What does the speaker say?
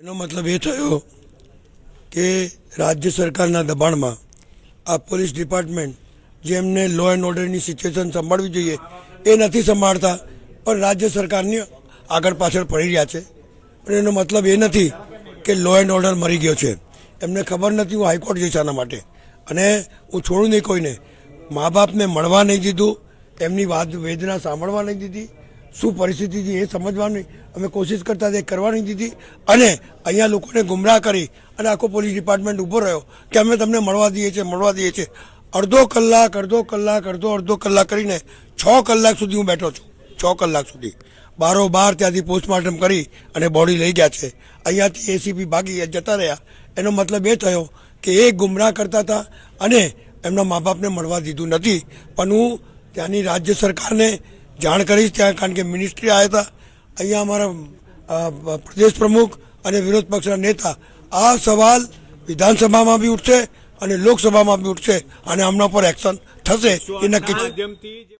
એનો મતલબ એ થયો કે રાજ્ય સરકારના દબાણમાં આ પોલીસ ડિપાર્ટમેન્ટ જેમને લો એન્ડ ઓર્ડરની સિચ્યુએશન સંભાળવી જોઈએ એ નથી સંભાળતા, પણ રાજ્ય સરકારની આગળ પાછળ પડી રહ્યા છે. પણ એનો મતલબ એ નથી કે લો એન્ડ ઓર્ડર મરી ગયો છે. એમને ખબર નથી હું હાઈકોર્ટ જઈશ આના માટે. અને હું છોડું નહીં કોઈને. મા બાપને મળવા નહીં દીધું, એમની વાત વેદના સાંભળવા નહીં દીધી શું પરિસ્થિતિ હતી એ સમજવાની અમે કોશિશ કરતા તે કરવાની દીધી અને અહીંયા લોકોને ગુમરાહ કરી અને આખો પોલીસ ડિપાર્ટમેન્ટ ઊભો રહ્યો કે અમે તમને મળવા દઈએ છીએ, મળવા દઈએ છીએ. અડધો કલાક અડધો કલાક, અડધો અડધો કલાક કરીને છ કલાક સુધી હું બેઠો છું. છ કલાક સુધી. બારો બાર ત્યાંથી પોસ્ટમોર્ટમ કરી અને બોડી લઈ ગયા છે. અહીંયાથી એસીપી ભાગી જતા રહ્યા. એનો મતલબ એ થયો કે એ ગુમરાહ કરતા હતા અને એમના મા બાપને મળવા દીધું નથી. પણ હું ત્યાંની રાજ્ય સરકારને જાણ કરીશ ત્યાં કારણ કે મિનિસ્ટ્રી આવ્યા હતા. અહીંયા અમારા પ્રદેશ પ્રમુખ અને વિરોધ પક્ષના નેતા આ સવાલ વિધાનસભામાં બી ઉઠશે અને લોકસભામાં બી ઉઠશે અને આમના પર એક્શન થશે એ નક્કી છે.